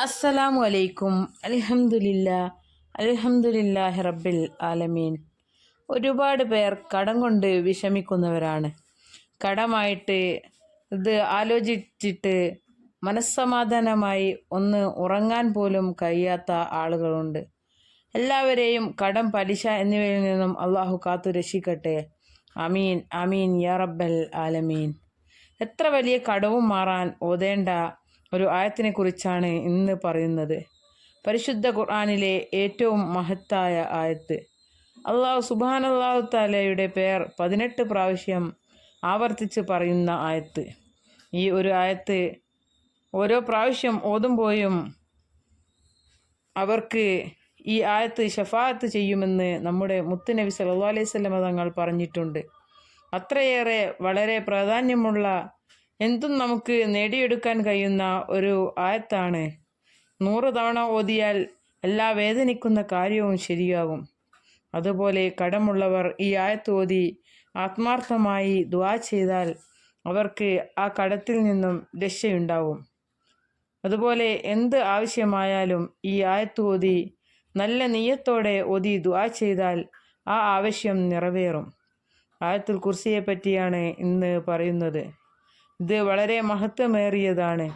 അസ്സലാമു അലൈക്കും അലഹമുല്ല അൽഹംദുലില്ലാഹി റബ്ബിൽ ആലമീൻ. ഒരുപാട് പേർ കടം കൊണ്ട് വിഷമിക്കുന്നവരാണ്. കടമായിട്ട് ഇത് ആലോചിച്ചിട്ട് മനസ്സമാധാനമായി ഒന്ന് ഉറങ്ങാൻ പോലും കഴിയാത്ത ആളുകളുണ്ട്. എല്ലാവരെയും കടം പലിശ എന്നിവയിൽ നിന്നും അള്ളാഹു കാത്തു രക്ഷിക്കട്ടെ. അമീൻ അമീൻ യാ റബ്ബൽ ആലമീൻ. എത്ര വലിയ കടവും മാറാൻ ഓതേണ്ട ഒരു ആയത്തിനെ കുറിച്ചാണ് ഇന്ന് പറയുന്നത്. പരിശുദ്ധ ഖുർആാനിലെ ഏറ്റവും മഹത്തായ ആയത്ത്. അള്ളാഹു സുബാൻ അള്ളാഹു താലയുടെ പേർ പതിനെട്ട് പ്രാവശ്യം ആവർത്തിച്ച് പറയുന്ന ആയത്ത്. ഈ ഒരു ആയത്ത് ഓരോ പ്രാവശ്യം ഓതുമ്പോഴും അവർക്ക് ഈ ആയത്ത് ഷഫാത്ത് ചെയ്യുമെന്ന് നമ്മുടെ മുത്തുനബി സല്ലു അലൈഹി വസല്ലമ തങ്ങൾ പറഞ്ഞിട്ടുണ്ട്. അത്രയേറെ വളരെ പ്രാധാന്യമുള്ള എന്തും നമുക്ക് നേടിയെടുക്കാൻ കഴിയുന്ന ഒരു ആയത്താണ്. നൂറ് തവണ ഓതിയാൽ എല്ലാ വേദനിക്കുന്ന കാര്യവും ശരിയാകും അതുപോലെ കടമുള്ളവർ ഈ ആയത്ത് ഓതി ആത്മാർത്ഥമായി ദ്വാ ചെയ്താൽ അവർക്ക് ആ കടത്തിൽ നിന്നും രക്ഷയുണ്ടാവും. അതുപോലെ എന്ത് ആവശ്യമായാലും ഈ ആയത്ത് ഓതി നല്ല നീയത്തോടെ ഓതി ദ്വാ ചെയ്താൽ ആ ആവശ്യം നിറവേറും. ആയത്തുൽ കുർസിയെ പറ്റിയാണ് ഇന്ന് പറയുന്നത്. ഇത് വളരെ മഹത്വമേറിയതാണ്.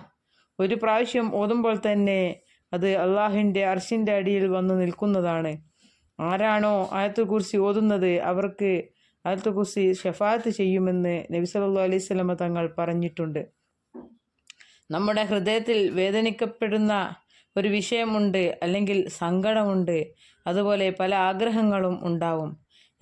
ഒരു പ്രാവശ്യം ഓതുമ്പോൾ തന്നെ അത് അള്ളാഹുവിന്റെ അർഷിന്റെ അടിയിൽ വന്ന് നിൽക്കുന്നതാണ്. ആരാണോ ആയത്തുൽ കുർസി ഓതുന്നത് അവർക്ക് ആയത്തുൽ കുർസി ഷഫാത്ത് ചെയ്യുമെന്ന് നബി സല്ലല്ലാഹു അലൈഹി തങ്ങൾ പറഞ്ഞിട്ടുണ്ട്. നമ്മുടെ ഹൃദയത്തിൽ വേദനിക്കപ്പെടുന്ന ഒരു വിഷയമുണ്ട് അല്ലെങ്കിൽ സങ്കടമുണ്ട് അതുപോലെ പല ആഗ്രഹങ്ങളും ഉണ്ടാവും.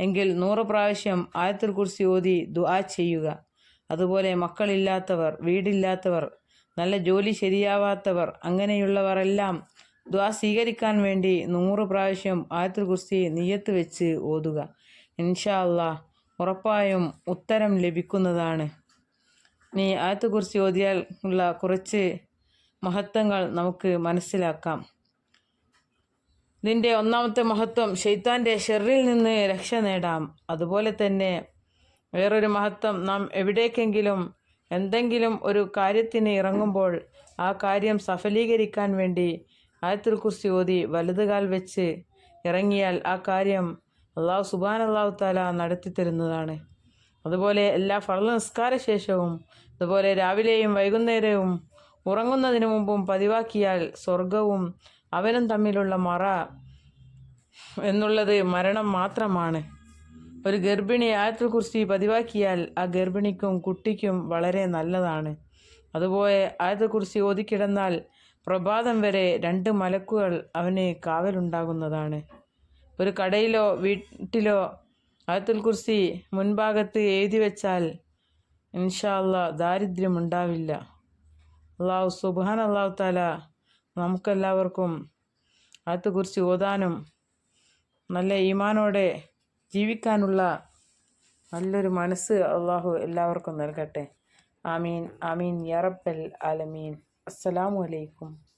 എങ്കിൽ നൂറ് പ്രാവശ്യം ആയത്തുൽ കുർസി ഓതി ദുആ ചെയ്യുക. അതുപോലെ മക്കളില്ലാത്തവർ വീടില്ലാത്തവർ നല്ല ജോലി ശരിയാവാത്തവർ അങ്ങനെയുള്ളവരെല്ലാം ദ്വാ സ്വീകരിക്കാൻ വേണ്ടി നൂറ് പ്രാവശ്യം ആയത്തുൽ കുസ്തി നീയത്ത് വെച്ച് ഓതുക. ഇൻഷാ ഉറപ്പായും ഉത്തരം ലഭിക്കുന്നതാണ്. നീ ആയത്ത് കുറിച്ച് ഓതിയാൽ ഉള്ള കുറച്ച് മഹത്വങ്ങൾ നമുക്ക് മനസ്സിലാക്കാം. ഇതിന്റെ ഒന്നാമത്തെ മഹത്വം ഷെയ്ത്താന്റെ ഷെറിൽ നിന്ന് രക്ഷ നേടാം. അതുപോലെ തന്നെ വേറൊരു മഹത്വം നാം എവിടേക്കെങ്കിലും എന്തെങ്കിലും ഒരു കാര്യത്തിന് ഇറങ്ങുമ്പോൾ ആ കാര്യം സഫലീകരിക്കാൻ വേണ്ടി ആയത്തുൽ കുർസി ഓതി വലതുകാൽ വെച്ച് ഇറങ്ങിയാൽ ആ കാര്യം അള്ളാഹു സുബാൻ അള്ളാഹു താല നടത്തി തരുന്നതാണ്. അതുപോലെ എല്ലാ ഫള നിസ്കാര ശേഷവും അതുപോലെ രാവിലെയും വൈകുന്നേരവും ഉറങ്ങുന്നതിന് മുമ്പും പതിവാക്കിയാൽ സ്വർഗവും അവനും തമ്മിലുള്ള മറ എന്നുള്ളത് മരണം മാത്രമാണ്. ഒരു ഗർഭിണി ആയത്തിൽ കുർസി പതിവാക്കിയാൽ ആ ഗർഭിണിക്കും കുട്ടിക്കും വളരെ നല്ലതാണ്. അതുപോലെ ആയത്തിൽ കുർസി ഓതിക്കിടന്നാൽ പ്രഭാതം വരെ രണ്ട് മലക്കുകൾ അവന് കാവലുണ്ടാകുന്നതാണ്. ഒരു കടയിലോ വീട്ടിലോ ആയത്തുൽ കുർസി മുൻഭാഗത്ത് എഴുതി വെച്ചാൽ ഇൻഷാല്ല ദാരിദ്ര്യം ഉണ്ടാവില്ല. അള്ളാഹു സുബാൻ അള്ളാഹു താല നമുക്കെല്ലാവർക്കും ആയത്തുൽ കുർസി ഓതാനും നല്ല ഈമാനോടെ ജീവിക്കാനുള്ള നല്ലൊരു മനസ്സ് അള്ളാഹു എല്ലാവർക്കും നൽകട്ടെ. ആമീൻ. ആമീൻ. യറബൽ ആലമീൻ. അസ്സലാമു അലൈക്കും.